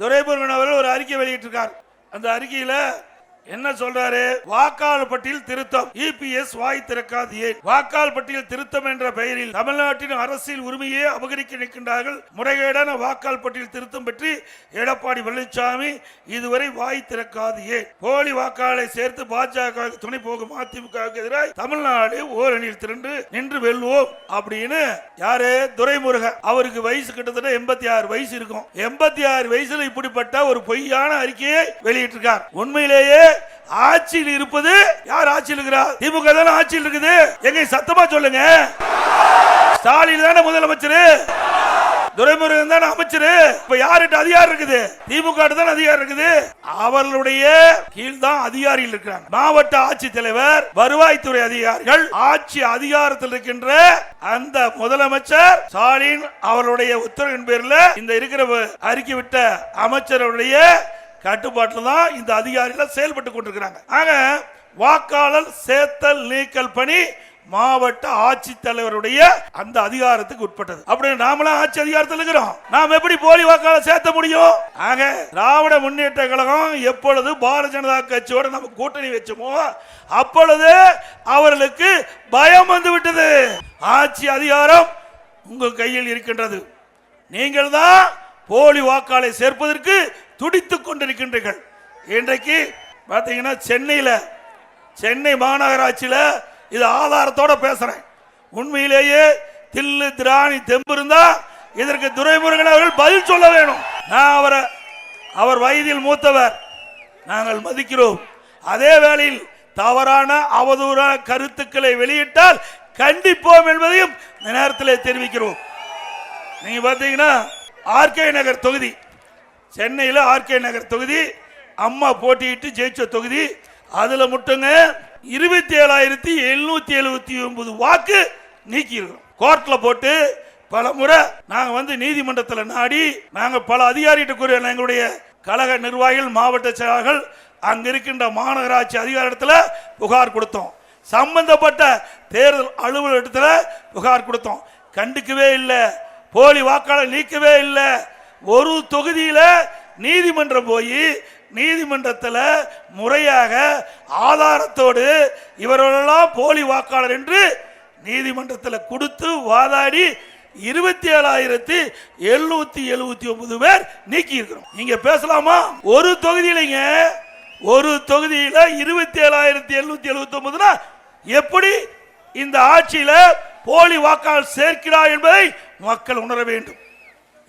துரைமுருகன் அவர்கள் ஒரு அறிக்கை வெளியிட்டிருக்கார். அந்த அறிக்கையில என்ன சொல்றாரு? வாக்காளர் பட்டியல் திருத்தம். இபிஎஸ் வாய் திறக்காது ஏன்? வாக்காளர் பட்டியல் திருத்தம் என்ற பெயரில் தமிழ்நாட்டின் அரசியல் உரிமையை அபகரிக்க நிற்கின்றார்கள். முறைகேடான வாக்காளர் பட்டியல் திருத்தம் பற்றி எடப்பாடி பழனிசாமி இதுவரை வாய் திறக்காது ஏன்? போலி வாக்காளரை சேர்த்து பாஜக துணை போகும் அதிமுக எதிராக தமிழ்நாடு ஓரணியில் திரண்டு நின்று வெல்வோம் அப்படின்னு யாரு? துரைமுருகன். அவருக்கு வயசு கிட்டத்தட்ட எண்பத்தி ஆறு வயசு இருக்கும். எண்பத்தி ஆறு வயசுல இப்படிப்பட்ட ஒரு பொய்யான அறிக்கையை வெளியிட்டிருக்கார். உண்மையிலேயே ஆட்சியில் இருப்பது யார் ஆட்சியில் இருக்கிறார்? திமுக தானே ஆட்சியில் இருக்குது. எங்க சத்தமா சொல்லுங்க. ஸ்டாலின் தானே முதலமைச்சர். துரைமுருகன் தானே அமைச்சர். இப்ப யார்கிட்ட அதிகாரம் இருக்குது? திமுக தான் அதிகாரம் இருக்குது. அவர்களுடைய கீழ் தான் அதிகாரிகள் இருக்கிறாங்க. மாவட்ட ஆட்சித்தலைவர் வருவாய்த்துறை அதிகாரிகள் ஆட்சி அதிகாரத்தில் இருக்கின்ற அந்த முதலமைச்சர் ஸ்டாலின் அவருடைய உத்தரவின் பேர்ல இந்த இருக்கிற அறிக்கை விட்ட அமைச்சருடைய கட்டுப்பாட்டில் தான் இந்த அதிகாரிகள் செயல்பட்டு கொண்டிருக்கிறாங்க. ஆக வாக்காளர் சேர்த்தல் நீக்கல் பணி மாவட்ட ஆட்சித்தலைவருடைய அந்த அதிகாரத்துக்கு உட்பட்டது. அப்படி நாமளாம் ஆட்சி அதிகாரத்தில் இருக்கிறோம். நாம் எப்படி போலி வாக்காளர் சேர்த்த முடியும்? ஆக திராவிட முன்னேற்ற கழகம் எப்பொழுது பாரதிய ஜனதா கட்சியோட நம்ம கூட்டணி வச்சோமோ அப்பொழுது அவர்களுக்கு பயம் வந்து விட்டது. ஆட்சி அதிகாரம் உங்கள் கையில் இருக்கின்றது. நீங்கள் தான் போலி வாக்காளரை சேர்ப்பதற்கு துடித்துக் கொண்டிருக்கின்றீர்கள். இன்றைக்கு பார்த்தீங்கன்னா சென்னையில் சென்னை மாநகராட்சியில் இது ஆதாரத்தோட பேசுறேன். உண்மையிலேயே தில்லு திராணி தெம்பு இருந்தா இதற்கு துரைமுருகன் அவர்கள் பதில் சொல்ல வேணும். நான் அவரை அவர் வயதில் மூத்தவர். நாங்கள் மதிக்கிறோம். அதே வேளையில் தவறான அவதூறான கருத்துக்களை வெளியிட்டால் கண்டிப்போம் என்பதையும் நேரத்தில் தெரிவிக்கிறோம். நீங்க பாத்தீங்கன்னா ஆர்கே நகர் தொகுதி சென்னையில் ஆர்கே நகர் தொகுதி அம்மா போட்டியிட்டு ஜெயிச்ச தொகுதி. அதில் மட்டுங்க இருபத்தி ஏழாயிரத்தி எழுநூத்தி எழுபத்தி ஒன்பது வாக்கு நீக்கி கோர்ட்டில் போட்டு பல முறை நாங்கள் வந்து நீதிமன்றத்தில் நாடி நாங்கள் பல அதிகாரிகிட்ட கூறிய எங்களுடைய கழக நிர்வாகிகள் மாவட்ட செயலாளர்கள் அங்கே இருக்கின்ற மாநகராட்சி அதிகாரத்தில் புகார் கொடுத்தோம். சம்பந்தப்பட்ட தேர்தல் அலுவலகத்தில் புகார் கொடுத்தோம். கண்டுக்கவே இல்லை. போலி வாக்காளர் நீக்கவே இல்லை. ஒரு தொகுதியில் நீதிமன்றம் போய் நீதிமன்றத்தில் முறையாக ஆதாரத்தோடு இவர்களெல்லாம் போலி வாக்காளர் என்று நீதிமன்றத்தில் கொடுத்து வாதாடி இருபத்தி ஏழாயிரத்தி எழுநூத்தி எழுபத்தி ஒன்பது பேர் நீக்கி இருக்கிறோம் நீங்க பேசலாமா? ஒரு தொகுதியிலங்க ஒரு தொகுதியில இருபத்தி ஏழாயிரத்தி எழுநூத்தி எழுபத்தி ஒன்பதுனா எப்படி இந்த ஆட்சியில போலி வாக்காளர் சேர்க்கிறார் என்பதை மக்கள் உணர வேண்டும்.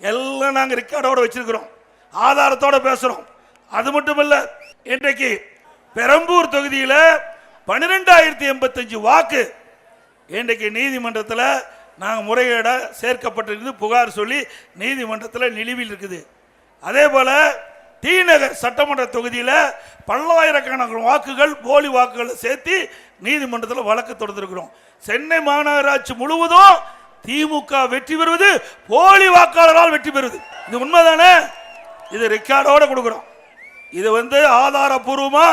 எல்லாம் நாங்கள் ரெக்கார்டோட வச்சிருக்கிறோம். ஆதாரத்தோட பேசுகிறோம் அது மட்டும் இல்லை இன்றைக்கு பெரம்பூர் தொகுதியில் பன்னிரெண்டாயிரத்தி எண்பத்தஞ்சு வாக்கு இன்றைக்கு நீதிமன்றத்தில் நாங்கள் முறையீட சேர்க்கப்பட்டிருந்து புகார் சொல்லி நீதிமன்றத்தில் நிலுவில் இருக்குது. அதே போல் டி நகர் சட்டமன்ற தொகுதியில் பல்லாயிரக்கணக்கான வாக்குகள் போலி வாக்குகளை சேர்த்து நீதிமன்றத்தில் வழக்கு தொடர்ந்துருக்கிறோம் சென்னை மாநகராட்சி முழுவதும் திமுக வெற்றி பெறுவது போலி வாக்காளரால் வெற்றி பெறுவது. இது உண்மைதானே? இது ரெக்கார்டோட கொடுக்குறோம். இது வந்து ஆதாரபூர்வமா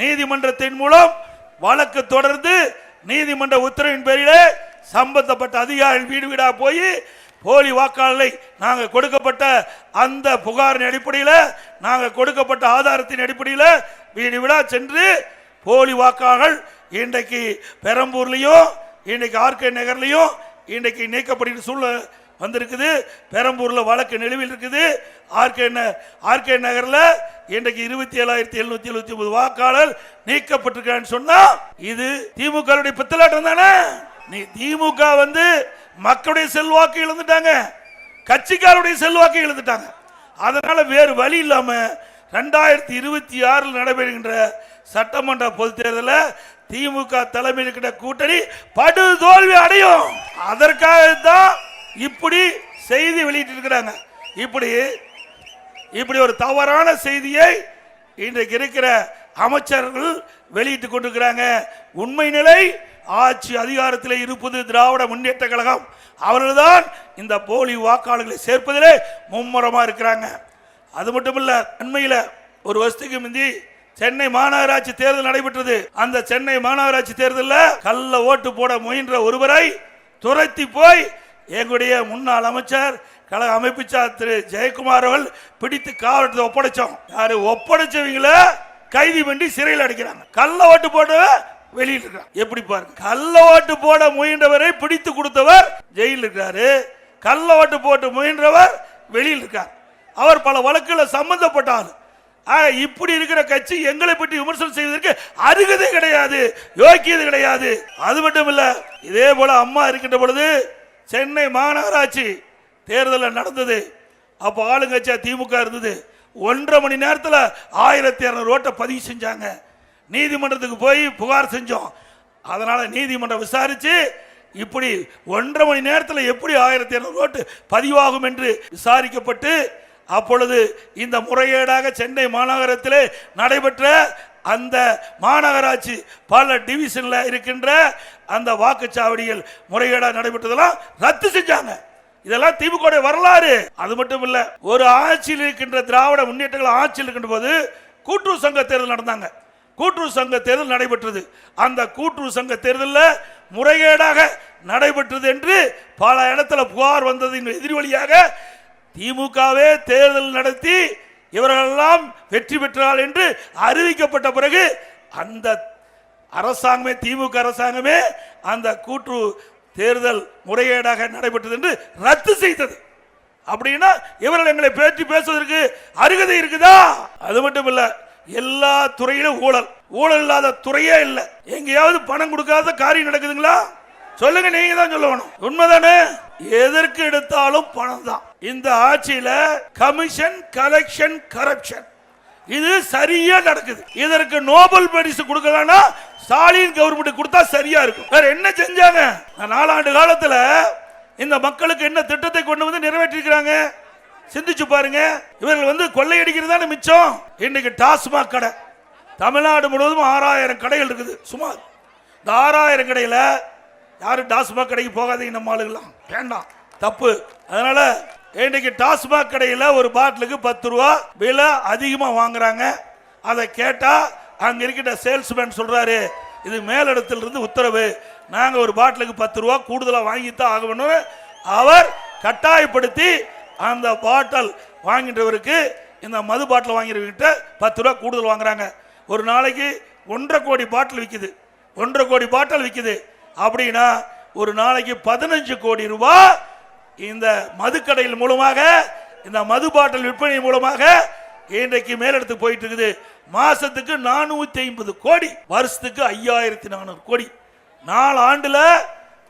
நீதிமன்றத்தின் மூலம் வழக்கு தொடர்ந்து நீதிமன்ற உத்தரவின் பேரிலே சம்பந்தப்பட்ட அதிகாரிகள் வீடு வீடாக போய் போலி வாக்காளரை நாங்கள் கொடுக்கப்பட்ட அந்த புகாரின் அடிப்படையில் நாங்கள் கொடுக்கப்பட்ட ஆதாரத்தின் அடிப்படையில் வீடு வீடாக சென்று போலி வாக்காளர்கள் இன்றைக்கு பெரம்பூர்லையும் இன்றைக்கு ஆர்கே நகர்லேயும் இன்றைக்கு நீக்கப்படுகிற சூழ்நிலை வந்திருக்குது. பெரம்பூரில் வழக்கு நிலுவில் இருக்குது. ஆர்கே ந- ஆர்கே நகரில் இன்றைக்கு இருபத்தி ஏழாயிரத்தி எழுநூத்தி எழுபத்தி ஒன்பது வாக்காளர் நீக்கப்பட்டிருக்கான்னு சொன்னா இது திமுக பித்தலாட்டம் தானே? நீ திமுக வந்து மக்களுடைய செல்வாக்கு இழந்துட்டாங்க. கட்சிக்காருடைய செல்வாக்கு இழந்துட்டாங்க. அதனால வேறு வழி இல்லாம ரெண்டாயிரத்தி இருபத்தி ஆறில் நடைபெறுகின்ற சட்டமன்ற பொதுத் தேர்தலில் திமுக தலைமையில் இருக்கிற கூட்டணி படு தோல்வி அடையும். அதற்காக தான் இப்படி செய்தி வெளியிட்டு இருக்கிறாங்க இப்படி இப்படி ஒரு தவறான செய்தியை இன்றைக்கு இருக்கிற அமைச்சர்கள் வெளியிட்டு கொண்டிருக்கிறாங்க. உண்மை நிலை ஆட்சி அதிகாரத்தில் இருப்பது திராவிட முன்னேற்ற கழகம். அவர்கள்தான் இந்த போலி வாக்காளர்களை சேர்ப்பதிலே மும்முரமாக இருக்கிறாங்க. அது மட்டும் இல்லை அண்மையில் ஒரு வருஷத்துக்கு முந்தி சென்னை மாநகராட்சி தேர்தல் நடைபெற்றது. அந்த சென்னை மாநகராட்சி தேர்தலில் கள்ள ஓட்டு போட முயன்ற ஒருவரை துரத்தி போய் எங்களுடைய முன்னாள் அமைச்சர் கழக அமைப்புச்சார் திரு ஜெயக்குமார் அவர்கள் பிடித்து காவலத்தை ஒப்படைச்சோம். யாரு? ஒப்படைச்சவங்கள கைதி பண்ணி சிறையில் அடைக்கிறாங்க. கள்ள ஓட்டு போட்டு வெளியில் இருக்கிறாங்க எப்படி பாருங்க? கள்ள ஓட்டு போட முயன்றவரை பிடித்து கொடுத்தவர் ஜெயிலில் இருக்கிறாரு. கள்ள ஓட்டு போட்டு முயன்றவர் வெளியில் இருக்கார். அவர் பல வழக்குகளில் சம்பந்தப்பட்டார். இப்படி இருக்கிற கட்சி எங்களை பற்றி விமர்சனம் செய்வதற்கு அருகதை கிடையாது. யோக்கியது கிடையாது. அது மட்டும் இல்ல இதே போல அம்மா இருக்கின்ற பொழுது சென்னை மாநகராட்சி தேர்தலில் நடந்தது. அப்போ ஆளுங்கட்சியா திமுக இருந்தது. ஒன்றரை மணி நேரத்தில் ஆயிரத்தி இரநூறு ஓட்டை பதிவு செஞ்சாங்க. நீதிமன்றத்துக்கு போய் புகார் செஞ்சோம். அதனால நீதிமன்றம் விசாரிச்சு இப்படி ஒன்றரை மணி நேரத்தில் எப்படி ஆயிரத்தி இரநூறு ஓட்டு பதிவாகும் என்று விசாரிக்கப்பட்டு அப்பொழுது இந்த முறைகேடாக சென்னை மாநகரத்தில் நடைபெற்ற அந்த மாநகராட்சி பல டிவிஷனில் இருக்கின்ற அந்த வாக்குச்சாவடிகள் முறைகேடாக நடைபெற்றதெல்லாம் ரத்து செஞ்சாங்க. இதெல்லாம் திமுக வரலாறு. அது மட்டும் இல்ல ஒரு ஆட்சியில் இருக்கின்ற திராவிட முன்னேற்றங்கள் ஆட்சியில் இருக்கின்ற போது கூட்டுறவு சங்க தேர்தல் நடந்தாங்க. கூட்டுறவு சங்க தேர்தல் நடைபெற்றது. அந்த கூட்டுறவு சங்க தேர்தலில் முறைகேடாக நடைபெற்றது என்று பல இடத்துல புகார் வந்ததின் எதிர்வழியாக திமுகவே தேர்தல் நடத்தி இவர்களெல்லாம் வெற்றி பெற்றால் என்று அறிவிக்கப்பட்ட பிறகு அந்த அரசாங்கமே திமுக அரசாங்கமே அந்த கூற்று தேர்தல் முறைகேடாக நடைபெற்றது என்று ரத்து செய்தது. அப்படின்னா இவர்கள் எங்களை பேச்சு பேசுவதற்கு அருகதை இருக்குதா? அது மட்டும் இல்ல எல்லா துறையிலும் ஊழல். ஊழல் இல்லாத துறையே இல்லை. எங்கேயாவது பணம் கொடுக்காத காரியம் நடக்குதுங்களா? சொல்லுங்க நீங்க தான் சொல்லணும். உண்மைதானே? எதற்கு எடுத்தாலும் பணம் தான். இந்த ஆட்சியில கமிஷன் கலெக்ஷன் கரப்ஷன் இது சரியா நடக்குது. இதற்கு நோபல் பரிசு கொடுக்கலன்னா ஸ்டாலின் கவர்மெண்ட் கொடுத்தா சரியா இருக்கும். வேற என்ன செஞ்சாங்க? நாலாண்டு காலத்துல இந்த மக்களுக்கு என்ன திட்டத்தை கொண்டு வந்து நிறைவேற்றிருக்கிறாங்க? சிந்திச்சு பாருங்க. இவர்கள் வந்து கொள்ளையடிக்கிறது தானே மிச்சம்? இன்னைக்கு டாஸ்மாக் கடை. தமிழ்நாடு முழுவதும் ஆறாயிரம் கடைகள் இருக்குது. சுமார். இந்த ஆறாயிரம் கடையில யாரும் டாஸ்மாக் கடைக்கு போகாதீங்க நம்ம ஆளுங்களாம் வேண்டாம். தப்பு. அதனால இன்னைக்கு டாஸ்மாக் கடையில் ஒரு பாட்டிலுக்கு பத்து ரூபா விலை அதிகமாக வாங்குறாங்க. அதை கேட்டால் அங்கே இருக்கிற சேல்ஸ்மேன் சொல்கிறாரு இது மேலிடத்திலிருந்து உத்தரவு. நாங்கள் ஒரு பாட்டிலுக்கு பத்து ரூபா கூடுதலாக வாங்கித்தான் ஆகணும். அவர் கட்டாயப்படுத்தி அந்த பாட்டில் வாங்கின்றவருக்கு இந்த மது பாட்டில் வாங்கிறவர்கிட்ட பத்து ரூபா கூடுதல் வாங்குறாங்க. ஒரு நாளைக்கு ஒன்றரை கோடி பாட்டில் விற்கிது ஒன்றரை கோடி பாட்டில் விற்கிது அப்படின்னா ஒரு நாளைக்கு பதினஞ்சு கோடி ரூபாய் இந்த மதுக்கடையில் மூலமாக இந்த மது பாட்டில் விற்பனை மூலமாக இன்றைக்கு மேலெடுத்து போயிட்டு இருக்குது மாசத்துக்கு நானூத்தி ஐம்பது கோடி வருஷத்துக்கு ஐயாயிரத்தி நானூறு கோடி. நாலு ஆண்டுல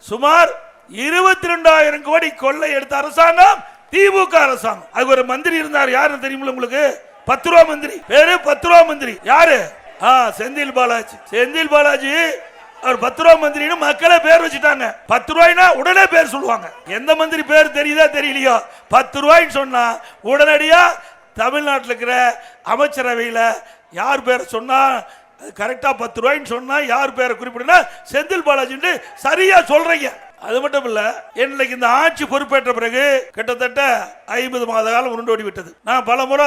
சுமார் இருபத்தி ரெண்டாயிரம் கோடி கொள்ளை எடுத்த அரசாங்கம் திமுக அரசாங்கம். அது ஒரு மந்திரி இருந்தார். யாருன்னு தெரியுமில்ல உங்களுக்கு? பத்து ரூபா மந்திரி. பேரு பத்து ரூபா மந்திரி. யாரு? ஆ செந்தில் பாலாஜி. செந்தில் பாலாஜி அவர் பத்து ரூபா மந்திரின்னு மக்களே பேர் வச்சுட்டாங்க. பத்து ரூபாய்னா உடனே பேர் சொல்லுவாங்க. எந்த மந்திரி பேர் தெரியுதா தெரியலையோ. பத்து ரூபாய்ன்னு சொன்னா உடனடியா தமிழ்நாட்டில் இருக்கிற அமைச்சரவையில் யார் பேர் சொன்னா அது பத்து ரூபாய்ன்னு சொன்னா யார் பேரை குறிப்பிடுனா செந்தில் பாலாஜின்னு சரியா சொல்றீங்க. அது மட்டும் இல்ல இன்னைக்கு இந்த ஆட்சி பொறுப்பேற்ற பிறகு கிட்டத்தட்ட ஐம்பது மாத காலம் உருண்டோடி விட்டது. நான் பல முறை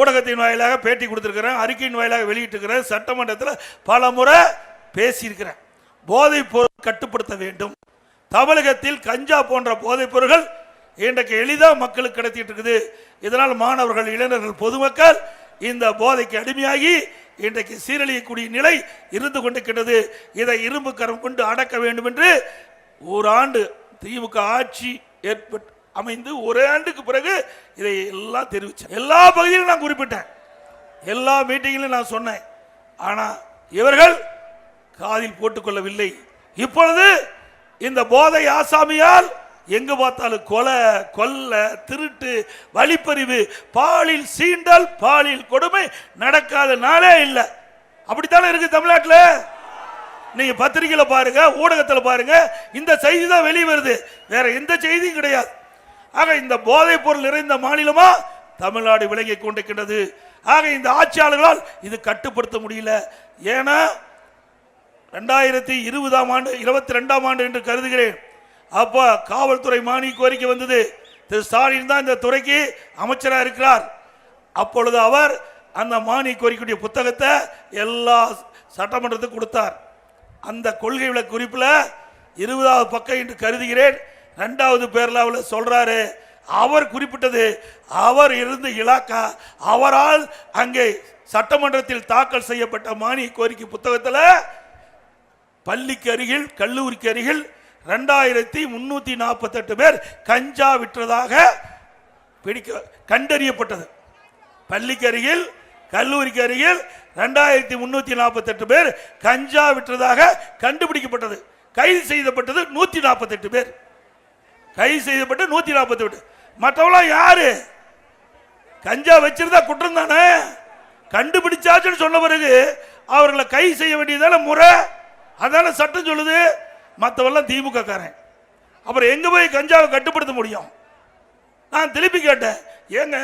ஊடகத்தின் வாயிலாக பேட்டி கொடுத்துருக்கிறேன் அறிக்கையின் வாயிலாக வெளியிட்டிருக்கிறேன் சட்டமன்றத்தில் பல முறை பேசியிருக்கிறேன். போதைப் பொருள் கட்டுப்படுத்த வேண்டும். தமிழகத்தில் கஞ்சா போன்ற போதைப் பொருள்கள் இன்றைக்கு எளிதாக மக்களுக்கு கிடைத்திட்டு இருக்குது. இதனால் மாணவர்கள் இளைஞர்கள் பொதுமக்கள் இந்த போதைக்கு அடிமையாகி இன்றைக்கு சீரழியக்கூடிய நிலை இருந்து கொண்டிருக்கின்றது. இதை இரும்பு கரம் கொண்டு அடக்க வேண்டும் என்று ஒரு ஆண்டு திமுக ஆட்சி ஏற்பட்டு அமைந்து ஒரு ஆண்டுக்கு பிறகு இதை எல்லாம் தெரிவித்தேன் எல்லா பகுதியிலும் நான் குறிப்பிட்டேன். எல்லா மீட்டிங்கிலும் நான் சொன்னேன். ஆனால் இவர்கள் காதில் போட்டுக்கொள்ளவில்லை. இப்பொழுது இந்த போதை ஆசாமியால் எங்கு பார்த்தாலும் கொலை கொல்ல திருட்டு வழிப்பறிவு பாலில் சீண்டல் பாலில் கொடுமை நடக்காத நாளே இல்லை. அப்படித்தானே இருக்கு தமிழ்நாட்டில்? நீங்க பத்திரிகையில பாருங்க ஊடகத்தில் பாருங்க இந்த செய்தி தான் வெளியே வருது. வேற எந்த செய்தியும் கிடையாது. ஆக இந்த போதைப் பொருள் நிறைந்த மாநிலமா தமிழ்நாடு விளங்கி கொண்டிருக்கின்றது. ஆக இந்த ஆட்சியாளர்களால் இது கட்டுப்படுத்த முடியல. ஏன்னா ரெண்டாயிரத்தி இருபதாம் ஆண்டு இருபத்தி ரெண்டாம் ஆண்டு என்று கருதுகிறேன். அப்போ காவல்துறை மானிய கோரிக்கை வந்தது. திரு ஸ்டாலின் தான் இந்த துறைக்கு அமைச்சராக இருக்கிறார். அப்பொழுது அவர் அந்த மானிய கோரிக்கையுடைய புத்தகத்தை எல்லா சட்டமன்றத்துக்கு கொடுத்தார். அந்த கொள்கை விளக்க குறிப்பில் இருபதாவது பக்கம் என்று கருதுகிறேன். ரெண்டாவது பேரில் அவளை சொல்கிறாரு அவர் குறிப்பிட்டது அவர் இருந்த இலாக்கா அவரால் அங்கே சட்டமன்றத்தில் தாக்கல் செய்யப்பட்ட மானிய கோரிக்கை புத்தகத்தில் பள்ளிக்கு அருகில் கல்லூரிக்கு அருகில் ரெண்டாயிரத்தி முன்னூத்தி நாற்பத்தெட்டு பேர் கஞ்சா விற்றதாக பிடிக்க கண்டறியப்பட்டது. பள்ளிக்கு அருகில் கல்லூரிக்கு அருகில் ரெண்டாயிரத்தி முன்னூத்தி நாற்பத்தெட்டு பேர் கஞ்சா விற்றதாக கண்டுபிடிக்கப்பட்டது. கைது செய்யப்பட்டது நூத்தி நாற்பத்தெட்டு பேர். கைது செய்யப்பட்டு நூத்தி நாற்பத்தி மற்றவங்களாம் யாரு? கஞ்சா வச்சிருந்தா குற்றம் தானே? கண்டுபிடிச்சாச்சுன்னு சொன்ன பிறகு அவர்களை கைது செய்ய வேண்டியதான முறை அதான சட்டம் சொல்லுது? மற்றவெல்லாம் திமுக காரன் அப்புறம் எங்க போய் கஞ்சாவை கட்டுப்படுத்த முடியும்? நான் திருப்பி கேட்டேன். ஏங்க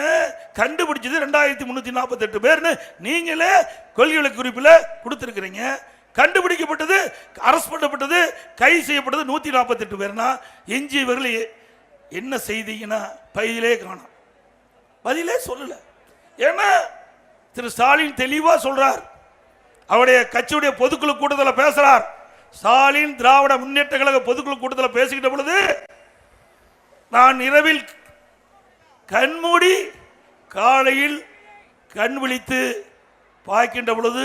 கண்டுபிடிச்சது ரெண்டாயிரத்தி முன்னூத்தி நாற்பத்தெட்டு பேர்னு நீங்களே கொள்கை குறிப்பில் கொடுத்துருக்கிறீங்க. கண்டுபிடிக்கப்பட்டது அரஸ்ட் பண்ணப்பட்டது கைது செய்யப்பட்டது நூற்றி நாற்பத்தெட்டு பேர்னா எஞ்சி இவர்கள் என்ன செய்தீங்கன்னா பதிலே காணோம். பதிலே சொல்லலை. ஏன்னா திரு ஸ்டாலின் தெளிவாக சொல்றார். அவருடைய கட்சியுடைய பொதுக்குழு கூட்டத்தில் பேசுறார். ஸ்டாலின் திராவிட முன்னேற்ற கழக பொதுக்குழு கூட்டத்தில் பேசிக்கிட்ட பொழுது நான் இரவில் கண்மூடி காலையில் கண் விழித்து பார்க்கின்ற பொழுது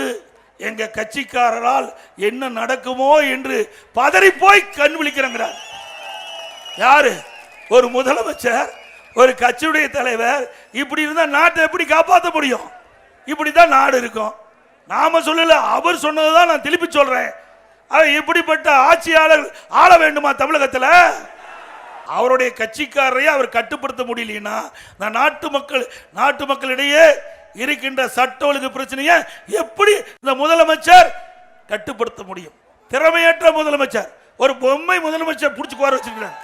எங்க கட்சிக்காரரால் என்ன நடக்குமோ என்று பதறி போய் கண் விழிக்கிறேங்கிறார். யாரு? ஒரு முதலமைச்சர் ஒரு கட்சியுடைய தலைவர். இப்படி இருந்தால் நாட்டை எப்படி காப்பாற்ற முடியும்? இப்படி தான் நாடு இருக்கும். நாம சொல்லல அவர் சொன்னதுதான் நான் திருப்பி சொல்றேன். இப்படிப்பட்ட ஆட்சியாளர் ஆள வேண்டுமா தமிழகத்தில்? அவருடைய கட்சிக்காரரையே அவர் கட்டுப்படுத்த முடியலன்னா இந்த நாட்டு மக்கள் நாட்டு மக்களிடையே இருக்கின்ற சட்ட ஒழுங்கு பிரச்சனையை எப்படி இந்த முதலமைச்சர் கட்டுப்படுத்த முடியும்? திறமையற்ற முதலமைச்சர் ஒரு பொம்மை முதலமைச்சர் பிடிச்சி குவார வச்சிருக்கிறாங்க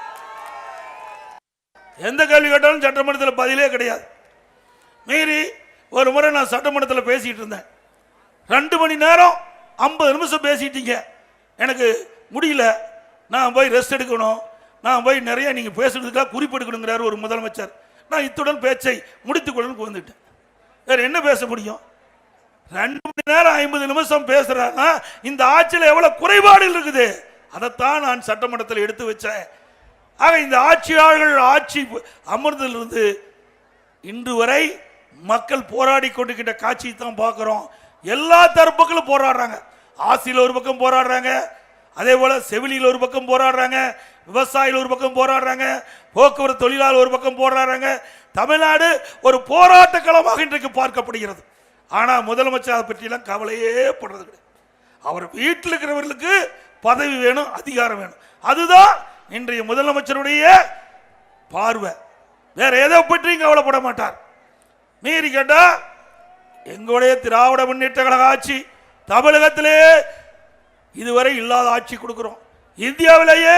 எந்த கேள்வி கேட்டாலும் சட்டமன்றத்தில் பதிலே கிடையாது. மீறி ஒரு முறை நான் சட்டமன்றத்தில் பேசிக்கிட்டு இருந்தேன். ரெண்டு மணி நேரம் ஐம்பது நிமிஷம் பேசிட்டீங்க. எனக்கு முடியல. நான் போய் ரெஸ்ட் எடுக்கணும். நான் போய் நிறைய நீங்கள் பேசுறதுக்காக குறிப்பெடுக்கணுங்கிறார் ஒரு முதலமைச்சர். நான் இத்துடன் பேச்சை முடித்துக்கொள்ளு வந்துட்டேன் வேறு என்ன பேச முடியும்? ரெண்டு மணி நேரம் ஐம்பது நிமிஷம் பேசுறாங்கன்னா இந்த ஆட்சியில் எவ்வளோ குறைபாடுகள் இருக்குது? அதைத்தான் நான் சட்டமன்றத்தில் எடுத்து வச்சேன். ஆக இந்த ஆட்சியாளர்கள் ஆட்சி அமர்ந்திலிருந்து இன்று வரை மக்கள் போராடி கொண்டிருக்கின்ற காட்சியை தான் பார்க்குறோம். எல்லா தரப்புகளும் போராடுறாங்க. ஆசியில் ஒரு பக்கம் போராடுறாங்க. அதே போல செவிலியில் ஒரு பக்கம் போராடுறாங்க. விவசாயிகள் ஒரு பக்கம் போராடுறாங்க. போக்குவரத்து தொழிலாளர் ஒரு பக்கம் போராடுறாங்க. தமிழ்நாடு ஒரு போராட்ட களமாக இன்றைக்கு பார்க்கப்படுகிறது. ஆனால் முதலமைச்சர் அதை பற்றியெல்லாம் கவலையே படுறது கிடையாது. அவர் வீட்டில் இருக்கிறவர்களுக்கு பதவி வேணும் அதிகாரம் வேணும். அதுதான் இன்றைய முதலமைச்சருடைய பார்வை. வேற எதை பற்றியும் கவலைப்பட மாட்டார். மீறி கேட்டால் எங்களுடைய திராவிட முன்னேற்ற கழக ஆட்சி தமிழகத்திலே இதுவரை இல்லாத ஆட்சி கொடுக்குறோம். இந்தியாவிலேயே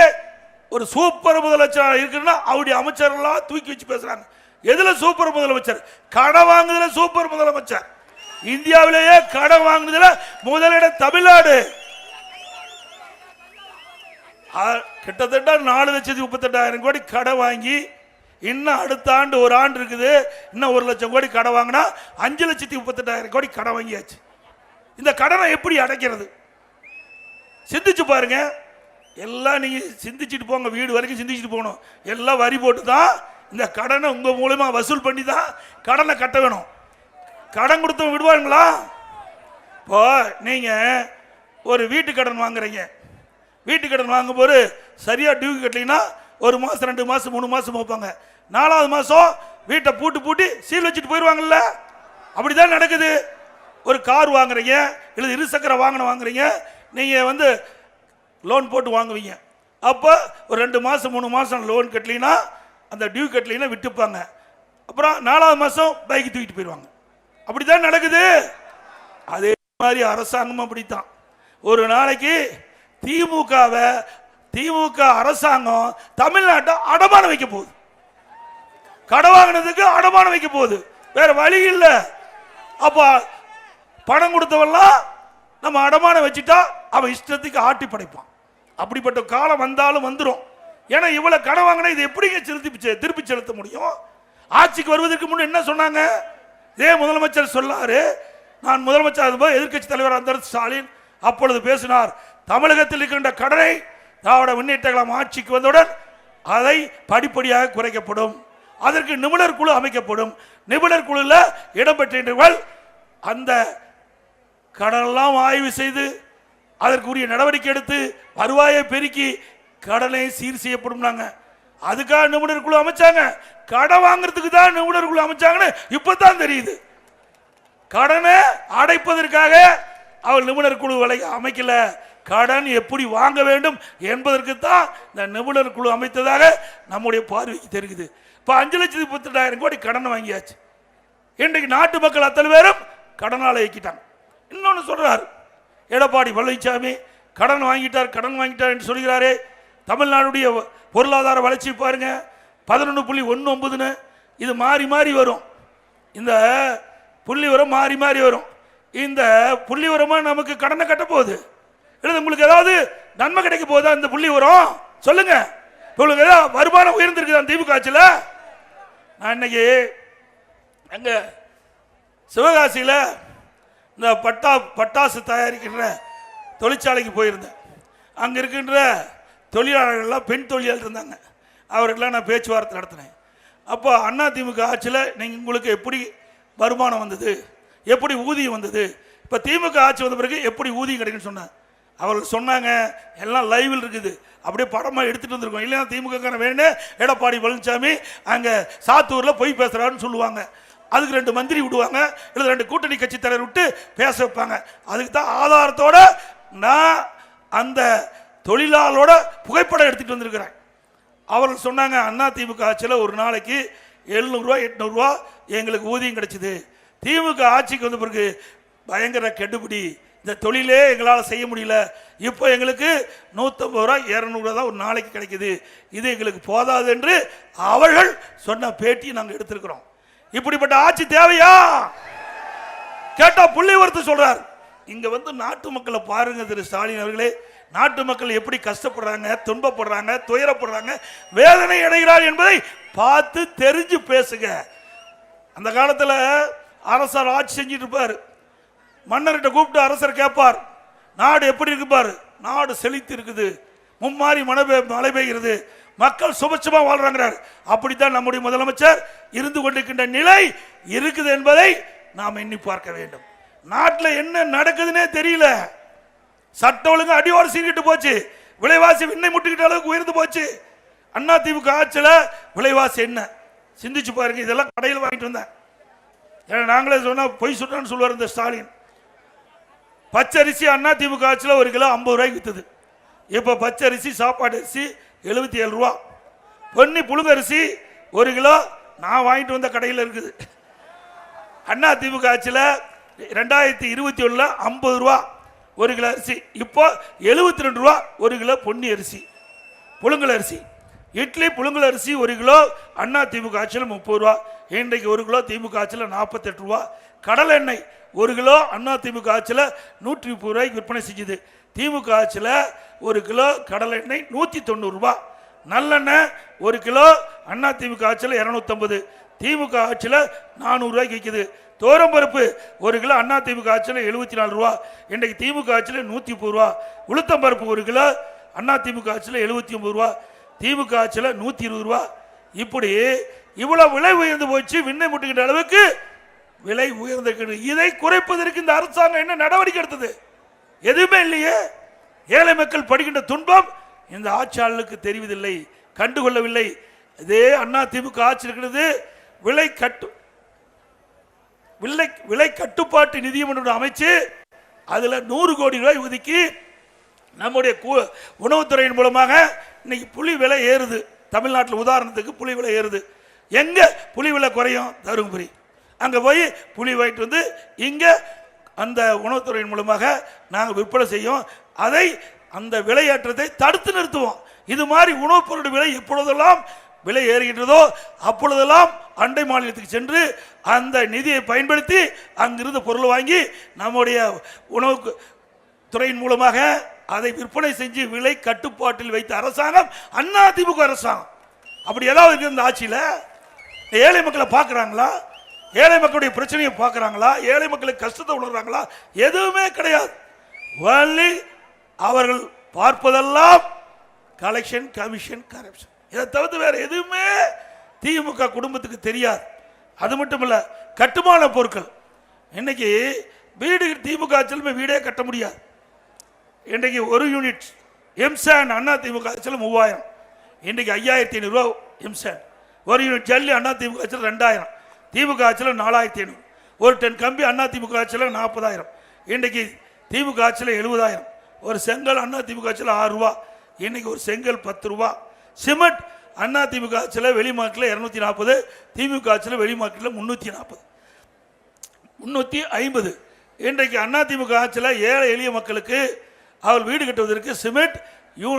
ஒரு சூப்பர் முதலமைச்சர் இருக்குன்னா அவருடைய அமைச்சர்கள்லாம் தூக்கி வச்சு பேசுறாங்க. எதுல சூப்பர் முதலமைச்சர்? கடன் வாங்குதல சூப்பர் முதலமைச்சர். இந்தியாவிலேயே கடன் வாங்குதல முதலிடம் தமிழ்நாடு. கிட்டத்தட்ட நாலு லட்சத்தி முப்பத்தெட்டாயிரம் கோடி கடன் வாங்கி இன்னும் அடுத்த ஆண்டு ஒரு ஆண்டு இருக்குது. இன்னும் ஒரு லட்சம் கோடி கடன் வாங்கினா அஞ்சு லட்சத்தி முப்பத்தெட்டாயிரம் கோடி கடன் வாங்கியாச்சு. இந்த கடனை எப்படி அடைக்கிறது? சிந்திச்சு பாருங்க. எல்லாம் நீங்கள் சிந்திச்சுட்டு போங்க. வீடு வரைக்கும் சிந்திச்சுட்டு போகணும். எல்லாம் வரி போட்டு தான் இந்த கடனை உங்கள் மூலமா வசூல் பண்ணி தான் கடனை கட்ட வேணும். கடன் கொடுத்தவங்க விடுவாங்களா இப்போ நீங்கள் ஒரு வீட்டு கடன் வாங்குறீங்க. வீட்டு கடன் வாங்கும்போது சரியாக டியூ கட்டலைன்னா ஒரு மாதம் ரெண்டு மாதம் மூணு மாதம் வைப்பாங்க நாலாவது மாதம் வீட்டை பூட்டு பூட்டி சீல் வச்சுட்டு போயிடுவாங்கல்ல அப்படிதான் நடக்குது. ஒரு கார் வாங்குறீங்க இல்லை இருசக்கர வாகனம் வாங்குறீங்க நீங்கள் வந்து லோன் போட்டு வாங்குவீங்க. அப்போ ஒரு ரெண்டு மாதம் மூணு மாதம் லோன் கட்டலைன்னா அந்த டியூ கட்டலைன்னா விட்டுப்பாங்க. அப்புறம் நாலாவது மாதம் பைக் தூக்கிட்டு போயிடுவாங்க அப்படிதான் நடக்குது. அதே மாதிரி அரசாங்கமும் அப்படித்தான். ஒரு நாளைக்கு திமுகவை திமுக அரசாங்கம் தமிழ்நாட்டை அடமானம் வைக்க போகுது. கடை வாங்கினதுக்கு அடமானம் வைக்க போகுது. வேற வழி இல்லை. அப்போ பணம் கொடுத்தவெல்லாம் நம்ம அடமானம் வச்சுட்டா அவன் இஷ்டத்துக்கு ஆட்டி படைப்பான். அப்படிப்பட்ட காலம் வந்தாலும் வந்துடும் ஏன்னா இவ்வளோ கடன் வாங்கினா இது எப்படிங்க செலுத்தி செ- திருப்பி செலுத்த முடியும்? ஆட்சிக்கு வருவதற்கு முன் என்ன சொன்னாங்க? இதே முதலமைச்சர் சொல்லாரு. நான் முதலமைச்சர் அதுபோல் எதிர்க்கட்சி தலைவர் அந்த ஸ்டாலின் அப்பொழுது பேசினார். தமிழகத்தில் இருக்கின்ற கடனை திராவிட முன்னேற்ற கழகம் ஆட்சிக்கு வந்தவுடன் அதை படிப்படியாக குறைக்கப்படும். அதற்கு நிபுணர் குழு அமைக்கப்படும். நிபுணர் குழுல இடம்பெற்றவர்கள் அந்த கடனெல்லாம் ஆய்வு செய்து அதற்குரிய நடவடிக்கை எடுத்து வருவாயை பெருக்கி கடனை சீர் செய்யப்படும்னாங்க அதுக்காக நிபுணர் குழு அமைச்சாங்க. கடன் வாங்குறதுக்கு தான் நிபுணர் குழு அமைச்சாங்கன்னு இப்பதான் தெரியுது. கடனை அடைப்பதற்காக அவர் நிபுணர் குழுவை அமைக்கல. கடன் எப்படி வாங்க வேண்டும் என்பதற்கு தான் இந்த நிபுணர் குழு அமைத்ததாக நம்முடைய பார்வைக்கு தெரிகிறது இப்போ அஞ்சு லட்சத்தி முப்பத்தெட்டாயிரம் கோடி கடன் வாங்கியாச்சு. இன்றைக்கு நாட்டு மக்கள் அத்தனை பேரும் கடனால் இயக்கிட்டாங்க. இன்னொன்று சொல்கிறார் எடப்பாடி பழனிசாமி கடன் வாங்கிட்டார் கடன் வாங்கிட்டார் என்று சொல்கிறாரே. தமிழ்நாடுடைய பொருளாதார வளர்ச்சி பாருங்க. பதினொன்று புள்ளி ஒன்று ஒன்பதுன்னு இது மாறி மாறி வரும். இந்த புள்ளி உரம் மாறி மாறி வரும். இந்த புள்ளி உரமாக நமக்கு கடனை கட்ட போகுது. இல்லை உங்களுக்கு ஏதாவது நன்மை கிடைக்க போகுதா இந்த புள்ளி உரம் சொல்லுங்க. உங்களுக்கு ஏதாவது வருமானம் உயர்ந்திருக்குதா திமுக ஆட்சியில் அன்னைக்கு இன்னைக்கு அங்க சிவகாசியில் இந்த பட்டா பட்டாசு தயாரிக்கின்ற தொழிற்சாலைக்கு போயிருந்தேன். அங்கே இருக்கின்ற தொழிலாளர்கள்லாம் பெண் தொழிலாளர் இருந்தாங்க. அவர்களெலாம் நான் பேச்சுவார்த்தை நடத்தினேன். அப்போ அண்ணா திமுக ஆட்சியில் நீங்கள் உங்களுக்கு எப்படி வருமானம் வந்தது? எப்படி ஊதியம் வந்தது? இப்போ திமுக ஆட்சி வந்த பிறகு எப்படி ஊதியம் கிடைக்குன்னு சொன்னேன் அவர்கள் சொன்னாங்க எல்லாம் லைவில் இருக்குது. அப்படியே படமாக எடுத்துகிட்டு வந்திருக்கோம். இல்லைன்னா திமுக வேணும் எடப்பாடி பழனிசாமி அங்கே சாத்தூரில் போய் பேசுகிறாருன்னு சொல்லுவாங்க. அதுக்கு ரெண்டு மந்திரி விடுவாங்க. இல்லை ரெண்டு கூட்டணி கட்சி தலைவர் விட்டு பேச வைப்பாங்க. அதுக்கு தான் ஆதாரத்தோட நான் அந்த தொழிலாளோட புகைப்படம் எடுத்துகிட்டு வந்திருக்கிறேன். அவர்கள் சொன்னாங்க அண்ணா திமுக ஆட்சியில் ஒரு நாளைக்கு எழுநூறுவா எட்நூறுவா எங்களுக்கு ஊதியம் கிடச்சிது. திமுக ஆட்சிக்கு வந்த பிறகு பயங்கர கெடுபிடி. இந்த தொழிலே எங்களால் செய்ய முடியல. இப்போ எங்களுக்கு நூற்றம்பது ரூபா இரநூறுவா தான் ஒரு நாளைக்கு கிடைக்குது. இது எங்களுக்கு போதாது என்று அவர்கள் சொன்ன பேட்டியை நாங்கள் எடுத்திருக்கிறோம். இப்படிப்பட்ட ஆட்சி தேவையா? கேட்டா புள்ளி ஒருத்து சொல்றார். இங்க வந்து நாட்டு மக்களை பாருங்க திரு ஸ்டாலின் அவர்களே. நாட்டு மக்கள் எப்படி கஷ்டப்படுறாங்க துன்பப்படுறாங்க துயரப்படுறாங்க வேதனை அடைகிறார் என்பதை பார்த்து தெரிஞ்சு பேசுங்க. அந்த காலத்தில் அரசர் ஆட்சி செஞ்சுட்டு இருப்பார். மன்னர்கிட்ட கூப்பிட்டு அரசர் கேட்பார் நாடு எப்படி இருக்கு பாரு? நாடு செழித்து இருக்குது. மும்மாறி மழை பெய் மழை பெய்கிறது. மக்கள் சுபட்சமா வாழ்றாங்கிறார். அப்படித்தான் நம்முடைய முதலமைச்சர் இருந்து கொண்டிருக்கின்ற நிலை இருக்குது என்பதை நாம் எண்ணி பார்க்க வேண்டும். நாட்டில் என்ன நடக்குதுன்னே தெரியல. சட்ட ஒழுங்கு அடியோடு சீர்கிட்டு போச்சு. விலைவாசி விண்ணை முட்டுக்கிட்ட அளவுக்கு உயர்ந்து போச்சு. அண்ணா திமுக ஆட்சியில் விலைவாசி என்ன? சிந்திச்சு பாருங்க இதெல்லாம் கடையில் வாங்கிட்டு வந்தேன். ஏன்னா நாங்களே சொன்னால் பொய் சொல்றான்னு சொல்லுவார் இந்த ஸ்டாலின். பச்சரிசி அண்ணா திமுக ஆட்சியில் ஒரு கிலோ ஐம்பது ரூபாய்க்கு வித்துது. இப்போ பச்சரிசி சாப்பாடு அரிசி எழுபத்தி ஏழு ரூபா. பொன்னி புழுங்கரிசி ஒரு கிலோ நான் வாங்கிட்டு வந்த கடையில் இருக்குது. அண்ணா திமுக ஆட்சியில் ரெண்டாயிரத்தி இருபத்தி ஒன்றில் ஐம்பது ரூபா ஒரு கிலோ அரிசி. இப்போ எழுபத்தி ரெண்டு ரூபா ஒரு கிலோ பொன்னி அரிசி புழுங்கல் அரிசி. இட்லி புழுங்கல் அரிசி ஒரு கிலோ அண்ணா திமுக ஆட்சியில் முப்பது ரூபா. இன்றைக்கு ஒரு கிலோ திமுக ஆட்சியில் நாற்பத்தெட்டு ரூபா. கடலை எண்ணெய் ஒரு கிலோ அண்ணா திமுக ஆட்சியில் நூற்றி முப்பது ரூபாய்க்கு விற்பனை செஞ்சுது. திமுக ஆட்சியில் ஒரு கிலோ கடலை எண்ணெய் நூற்றி தொண்ணூறுரூவா நல்லெண்ணெய் ஒரு கிலோ அண்ணா திமுக ஆட்சியில் இரநூத்தம்பது. திமுக ஆட்சியில் நானூறுரூவாய்க்கு விற்கிது தோரம்பருப்பு ஒரு கிலோ அண்ணா திமுக ஆட்சியில் எழுபத்தி நாலு ரூபா. இன்றைக்கு திமுக ஆட்சியில் நூற்றி முப்பது ரூபா. உளுத்தம்பருப்பு ஒரு கிலோ அண்ணா திமுக ஆட்சியில் எழுபத்தி ஒன்பது ரூபா. திமுக ஆட்சியில் நூற்றி இருபது ரூபா. இப்படி இவ்வளவு விலை உயர்ந்து போச்சு விண்ணை முட்டுகின்ற அளவுக்கு விலை உயர்ந்திருக்கிறது இதை குறைப்பதற்கு இந்த அரசாங்கம் என்ன நடவடிக்கை எடுத்தது? எதுவுமே இல்லையே. ஏழை மக்கள் படுகின்ற துன்பம் இந்த ஆட்சியாளர்களுக்கு தெரிவதில்லை கண்டுகொள்ளவில்லை. இதே அண்ணா திமுக ஆட்சி இருக்கிறது விலை கட்டு விலை விலை கட்டுப்பாட்டு நிதியம் ஒன்று அமைச்சு அதில் நூறு கோடி ரூபாய் ஒதுக்கி நம்முடைய கு- உணவுத்துறையின் மூலமாக இன்னைக்கு புலி விலை ஏறுது. தமிழ்நாட்டில் உதாரணத்துக்கு புலி விலை ஏறுது. எங்க புலி விலை குறையும்? தருமபுரி. அங்க போய் புலி வாங்கிட்டு வந்து இங்க அந்த உணவுத்துறையின் மூலமாக நாங்கள் விற்பனை செய்யும். அதை அந்த விலையேற்றத்தை தடுத்து நிறுத்துவோம். இது மாதிரி உணவுப் பொருள் விலை எப்பொழுதெல்லாம் விலை ஏறுகின்றதோ அப்பொழுதெல்லாம் அண்டை மாநிலத்துக்கு சென்று அந்த நிதியை பயன்படுத்தி அங்கிருந்து பொருள் வாங்கி நம்முடைய உணவு துறையின் மூலமாக அதை விற்பனை செஞ்சு விலை கட்டுப்பாட்டில் வைத்த அரசாங்கம் அண்ணா திமுக அரசாங்கம். அப்படி ஏதாவது இருக்கு இந்த ஆட்சியில்? ஏழை மக்களை பார்க்குறாங்களா? ஏழை மக்களுடைய பிரச்சனையை பார்க்குறாங்களா? ஏழை மக்களுக்கு கஷ்டத்தை உணர்றாங்களா? எதுவுமே கிடையாது. Only அவர்கள் பார்ப்பதெல்லாம் கலெக்ஷன் கமிஷன் கரப்ஷன் இதை தவிர்த்து வேறு எதுவுமே திமுக குடும்பத்துக்கு தெரியாது. அது மட்டும் இல்லை கட்டுமான பொருட்கள். இன்னைக்கு வீடு திமுக ஆட்சியிலுமே வீடே கட்ட முடியாது. இன்றைக்கு ஒரு யூனிட் எம்சான் அண்ணா திமுக ஆட்சியில் மூவாயிரம். இன்றைக்கு ஐயாயிரத்தி ஐநூறுரூவா எம்சான் ஒரு யூனிட் ஜல்லி அண்ணா திமுக ஆட்சியில் ரெண்டாயிரம். திமுக ஆட்சியில் நாலாயிரத்தி ஐநூறு. ஒரு டென் கம்பி அண்ணா திமுக ஆட்சியில் நாற்பதாயிரம். இன்றைக்கு திமுக ஆட்சியில் எழுபதாயிரம். ஒரு செங்கல் அண்ணா திமுக ஆட்சியில் ஆறு ரூபா இன்றைக்கி ஒரு செங்கல் பத்து ரூபா சிமெண்ட் அண்ணா திமுக ஆட்சியில் வெளிமார்க்கில் இரநூத்தி நாற்பது. திமுக ஆட்சியில் வெளிமார்க்கில் முந்நூற்றி நாற்பது. முன்னூற்றி ஐம்பது. இன்றைக்கு அதிமுக ஆட்சியில் ஏழை எளிய மக்களுக்கு அவள் வீடு கட்டுவதற்கு சிமெண்ட் யூ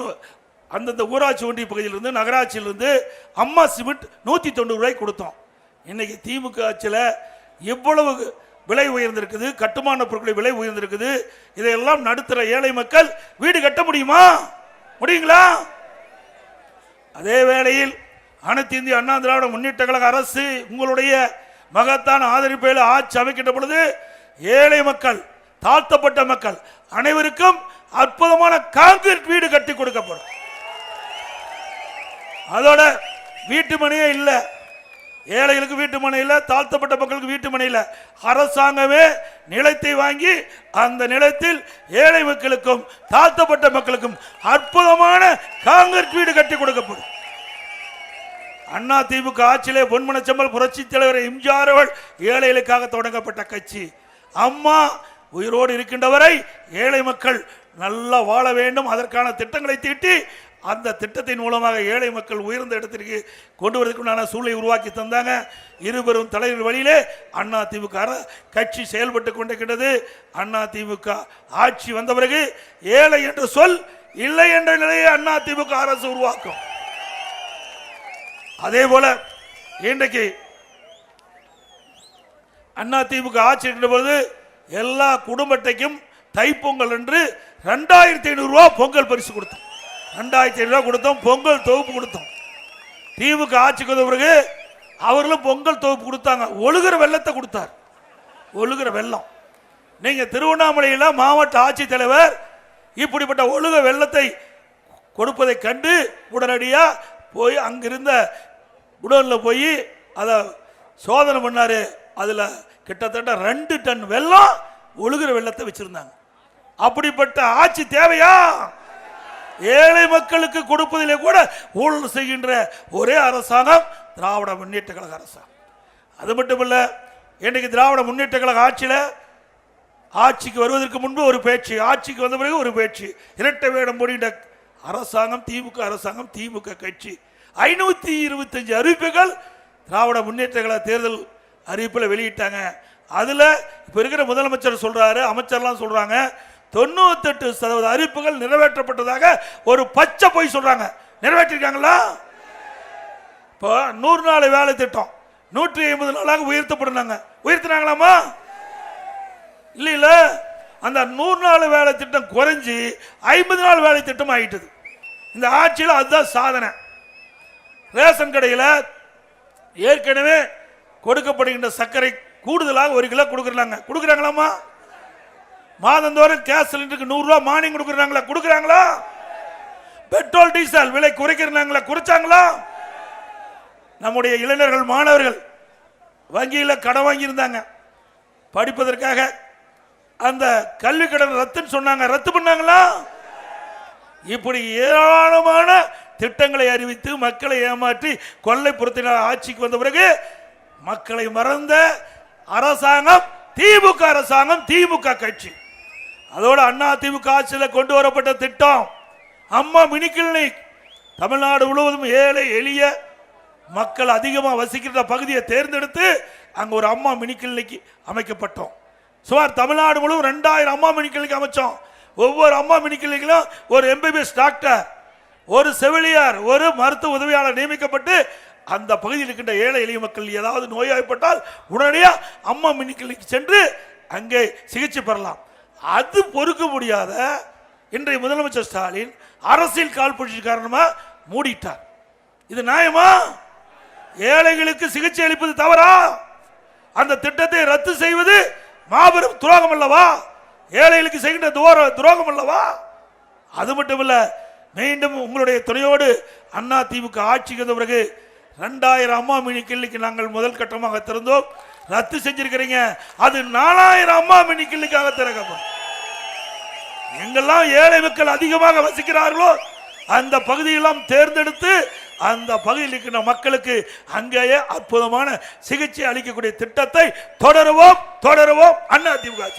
அந்தந்த ஊராட்சி ஒன்றிய பகுதியிலிருந்து நகராட்சியிலிருந்து அம்மா சிமெண்ட் நூற்றி தொண்ணூறு ரூபாய் கொடுத்தோம். இன்றைக்கி திமுக ஆட்சியில் எவ்வளவு விலை உயர்ந்திருக்குது கட்டுமான பொருட்கள் விலை உயர்ந்திருக்குது இதையெல்லாம் நடுத்தர ஏழை மக்கள் வீடு கட்ட முடியுமா? முடியுங்களா? அதே வேளையில் அனைத்து இந்திய அண்ணா திராவிட முன்னேற்ற கழக அரசு உங்களுடைய மகத்தான ஆதரிப்பையில் ஆட்சி அமைக்கின்ற பொழுது ஏழை மக்கள் தாழ்த்தப்பட்ட மக்கள் அனைவருக்கும் அற்புதமான கான்கிரீட் வீடு கட்டி கொடுக்கப்படும். அதோட வீட்டு மனையே இல்லை. ஏழைகளுக்கு வீட்டு மனை இல்லை தாழ்த்தப்பட்ட மக்களுக்கு வீட்டு மனை இல்லை. அரசாங்கமே நிலத்தை வாங்கி அந்த நிலத்தில் ஏழை மக்களுக்கும் தாழ்த்தப்பட்ட மக்களுக்கும் அற்புதமான காங்கிரஸ் வீடு கட்டி கொடுக்கப்படும் அண்ணா திமுக ஆட்சியிலே பொன்மனச்சம்பல் புரட்சி தலைவர் எம்ஜிஆர் அவர்கள் ஏழைகளுக்காக தொடங்கப்பட்ட கட்சி. அம்மா உயிரோடு இருக்கின்றவரை ஏழை மக்கள் நல்லா வாழ வேண்டும் அதற்கான திட்டங்களை தீட்டி அந்த திட்டத்தின் மூலமாக ஏழை மக்கள் உயர்ந்த இடத்திற்கு கொண்டு வருவதற்குண்டான சூழலை உருவாக்கி தந்தாங்க. இருவரும் தலைவர் வழியிலே அண்ணா திமுக கட்சி செயல்பட்டு கொண்டிருக்கின்றது. அண்ணா திமுக ஆட்சி வந்த பிறகு ஏழை என்ற சொல் இல்லை என்ற நிலையை அண்ணா திமுக அரசு உருவாக்கும். அதே போல இன்றைக்கு அண்ணா திமுக ஆட்சி இருக்கின்ற பொழுது எல்லா குடும்பத்தைக்கும் தைப்பொங்கல் என்று ரெண்டாயிரத்தி ஐநூறுரூவா பொங்கல் பரிசு கொடுத்தோம். ரெண்டாயிரத்தி ஐநூறு ரூபா கொடுத்தோம் பொங்கல் தொகுப்பு கொடுத்தோம். தீவுக்கு ஆட்சிக்கு வந்த பிறகு அவர்களும் பொங்கல் தொகுப்பு கொடுத்தாங்க. ஒழுகிற வெள்ளத்தை கொடுத்தார். ஒழுகிற வெள்ளம். நீங்க திருவண்ணாமலையில் மாவட்ட ஆட்சித்தலைவர் இப்படிப்பட்ட ஒழுக வெள்ளத்தை கொடுப்பதை கண்டு உடனடியாக போய் அங்கிருந்த குடோனில் போய் அதை சோதனை பண்ணார். அதில் கிட்டத்தட்ட ரெண்டு டன் வெள்ளம் ஒழுகிற வெள்ளத்தை வச்சுருந்தாங்க. அப்படிப்பட்ட ஆட்சி தேவையா? ஏழை மக்களுக்கு கொடுப்பதிலே கூட ஊழல் செய்கின்ற ஒரே அரசாங்கம் திராவிட முன்னேற்ற கழக அரசாங்கம். அது மட்டும் இன்றைக்கு திராவிட முன்னேற்ற கழக ஆட்சியில் ஆட்சிக்கு வருவதற்கு முன்பு ஒரு பேச்சு ஆட்சிக்கு வந்த பிறகு ஒரு பேச்சு. இரட்டை வேடம் போடுகின்ற அரசாங்கம் திமுக அரசாங்கம் திமுக கட்சி. ஐநூற்றி இருபத்தஞ்சு அறிவிப்புகள் திராவிட முன்னேற்ற கழக தேர்தல் அறிவிப்பில் வெளியிட்டாங்க. அதில் இப்போ இருக்கிற முதலமைச்சர் சொல்கிறாரு அமைச்சர்லாம் சொல்கிறாங்க தொண்ணூத்தெட்டு சதவீத அறிவிப்புகள் நிறைவேற்றப்பட்டதாக ஒரு பச்சை பொய் சொல்றாங்க. நிறைவேற்றிருக்காங்களா? இப்போ நூறு நாள் வேலை திட்டம். நூற்றி ஐம்பது நாளாக உயர்த்தப்படுனாங்க. உயர்த்தினாங்களாமா? இல்லையில அந்த நூறு நாள் வேலை திட்டம் குறைஞ்சி ஐம்பது நாள் வேலை திட்டம் ஆகிட்டது இந்த ஆட்சியில் அதுதான் சாதனை. ரேஷன் கடையில் ஏற்கனவே கொடுக்கப்படுகின்ற சர்க்கரை கூடுதலாக ஒரு கிலோ கொடுக்குறாங்க. கொடுக்குறாங்களாமா? மாதந்தோறும் கேஸ் சிலிண்டருக்கு நூறுரூவா மானியம் கொடுக்குறாங்களா கொடுக்குறாங்களா? பெட்ரோல் டீசல் விலை குறைக்கிறாங்களா குறைச்சாங்களா? நம்முடைய இளைஞர்கள் மாணவர்கள் வங்கியில் கடன் வாங்கியிருந்தாங்க. படிப்பதற்காக அந்த கல்வி கடன் ரத்துன்னு சொன்னாங்க. ரத்து பண்ணாங்களா? இப்படி ஏராளமான திட்டங்களை அறிவித்து மக்களை ஏமாற்றி கொள்ளைப்புறத்தினர் ஆட்சிக்கு வந்த பிறகு மக்களை மறந்த அரசாங்கம் திமுக அரசாங்கம் திமுக கட்சி. அதோட அண்ணா திமுக ஆட்சியில் கொண்டு வரப்பட்ட திட்டம். அம்மா மினி கிளினிக். தமிழ்நாடு முழுவதும் ஏழை எளிய மக்கள் அதிகமாக வசிக்கிற பகுதியை தேர்ந்தெடுத்து அங்கே ஒரு அம்மா மினி கிளினிக் அமைக்கப்பட்டோம். சுமார் தமிழ்நாடு முழுவதும் ரெண்டாயிரம் அம்மா மினி கிளினிக் அமைச்சோம். ஒவ்வொரு அம்மா மினி கிளினிக்கிலும் ஒரு எம்பிபிஎஸ் டாக்டர் ஒரு செவிலியார் ஒரு மருத்துவ உதவியாளர் நியமிக்கப்பட்டு அந்த பகுதியில் இருக்கின்ற ஏழை எளிய மக்கள் ஏதாவது நோய்வாய்ப்பட்டால் உடனடியாக அம்மா மினி கிளினிக் சென்று அங்கே சிகிச்சை பெறலாம். அது பொறுக்க முடியாத இன்றைய முதலமைச்சர் ஸ்டாலின் அரசியல் காழ்ப்புணர்ச்சி காரணமா மூடிட்டார். இது நியாயமா? ஏழைகளுக்கு சிகிச்சை அளிப்பது தவறா? அந்த திட்டத்தை ரத்து செய்வது மாபெரும் துரோகம் அல்லவா? ஏழைகளுக்கு செய்கின்ற துரோக துரோகம் அல்லவா? அது மட்டும் இல்லை மீண்டும் உங்களுடைய துணையோடு அண்ணா திமுக ஆட்சிக்கு வந்த பிறகு ரெண்டாயிரம் அம்மா மினி நாங்கள் முதல் கட்டமாக திறந்தோம். ரத்து செஞ்சிருக்கிறீங்க. அது நாலாயிரம் அம்மா மினி திறக்கப்படும். எங்கெல்லாம் ஏழை மக்கள் அதிகமாக வசிக்கிறார்களோ அந்த பகுதியெல்லாம் தேர்ந்தெடுத்து அந்த பகுதியில் இருக்கிற மக்களுக்கு அங்கேயே அற்புதமான சிகிச்சை அளிக்கக்கூடிய திட்டத்தை தொடருவோம் தொடருவோம். அண்ணா திமுக.